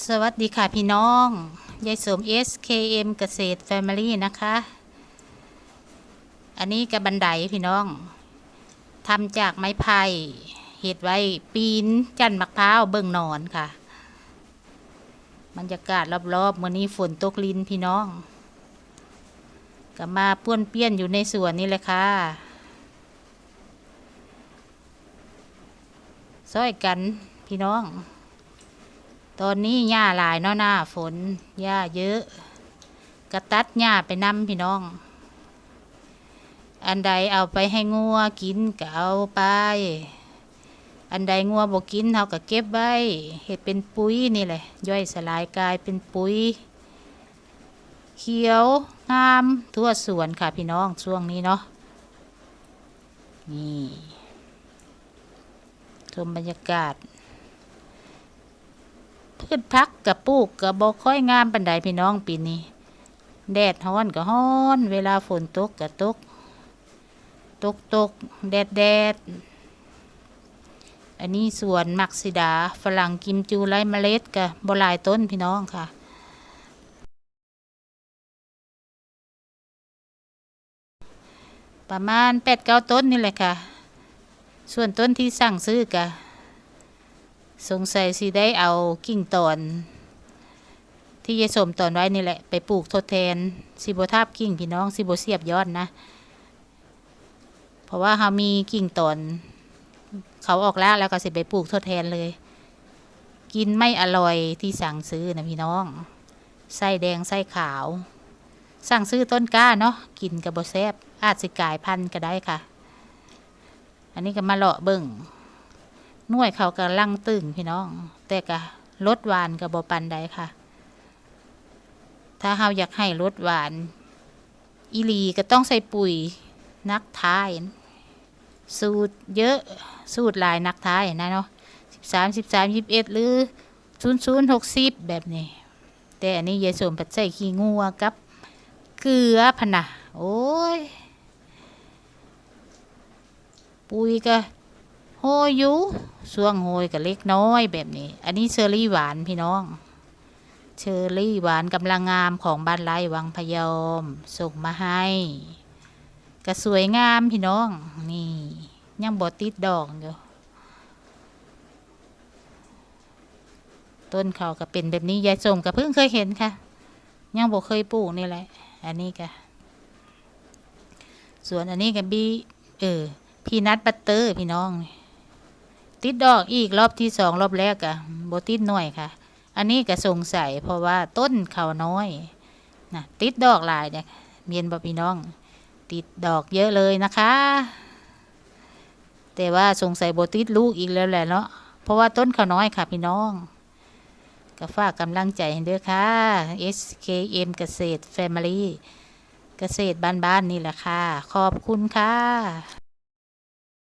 สวัสดีค่ะพี่น้อง ยายสม SKM เกษตร Family นะคะ อันนี้กับบันไดพี่น้องทำจากไม้ไผ่เห็ดไว้ปีนจันมะพร้าวเบิ่งนอนค่ะบรรยากาศรอบๆมื่อนี้ฝนตกลินพี่น้องก็มาป้วนเปี้ยนอยู่ในสวนนี่เลยค่ะซอยกันพี่น้อง ตอนนี้หญ้าหลายเนาะหน้าฝนหญ้าเยอะ กระตัดหญ้าไปนำพี่น้อง อันใดเอาไปให้งัวกินก็เอาไป อันใดงัวบ่กินเขาก็เก็บไว้เห็ดเป็นปุ๋ยนี่แหละ ย่อยสลายกลายเป็นปุ๋ย เขียวงามทั่วสวนค่ะพี่น้องช่วงนี้เนาะนี่ชมบรรยากาศ พืชพักกับปลูกกับบค่อยงามปันใดพี่น้องปีนี้ แดดฮ้อนก็ฮ้อน เวลาฝนตกก็ตก ตกตกแดดแดด อันนี้สวนมักซิดา ฝรั่งกิมจูไรเมล็ดกับบหลายต้นพี่น้องค่ะประมาณแปดเก้าต้นนี่แหละค่ะ ส่วนต้นที่สั่งซื้อกะ สงสัยสิได้เอากิ่งตอน ที่ยายสมตอนไว้นี่แหละ ไปปลูกทดแทนสิบทาบกิ่งพี่น้องสิบเสียบยอดนะ เพราะว่าเขามีกิ่งตอน เขาออกแล้วแล้วก็สิไปปลูกทดแทนเลย กินไม่อร่อยที่สั่งซื้อนะพี่น้องไส้แดงไส้ขาว สั่งซื้อต้นกล้าเนาะกินกับบแซบอาจสิกายพันธุ์ก็ได้ค่ะ อันนี้ก็มาเลาะเบิ่ง น่วยเขาก็ลังตึงพี่น้อง แต่ก็ลดหวานกับบปันใดค่ะ ถ้าเฮาอยากให้ลดหวาน อีลีก็ต้องใส่ปุ๋ยนักท้าย สูตรเยอะสูตรลายนักท้ายนะเนาะสิบสามสิบสามยิบเอ็ดหรือศูนย์ศูนย์หกสิบแบบนี้ แต่อันนี้ยายสมปัดใส่ขี้งัวกับเกลือพนะโอ้ย ปุ๋ยก็ โฮยอยู่ส่วงโฮยกับเล็กน้อยแบบนี้ อันนี้เชอรี่หวานพี่น้อง เชอรี่หวานกำลังงามของบ้านไร่วังพยอม ส่งมาให้ก็สวยงามพี่น้อง นี่ยังบอติดดอกอยู่ต้นเขาก็เป็นแบบนี้ยายส่งก็เพิ่งเคยเห็นค่ะ ยังบอกเคยปลูกนี่แหละ อันนี้ก็ส่วนอันนี้ก็บีเออพีนัทบัตเตอร์พี่น้อง ติดดอกอีกรอบที่สองรอบแรกอะโบติดหน่อยค่ะ อันนี้ก็สงสัยเพราะว่าต้นเขาน้อยนะติดดอกหลายเนี่ยเมียนบอพี่น้อง ติดดอกเยอะเลยนะคะ แต่ว่าสงสัยโบติดลูกอีกแล้วแหละเนาะเพราะว่าต้นเขาน้อยค่ะพี่น้อง ก็ฝากกำลังใจให้ด้วยค่ะ SKM เกษตร Family เกษตรบ้านๆนี่แหละค่ะ ขอบคุณค่ะ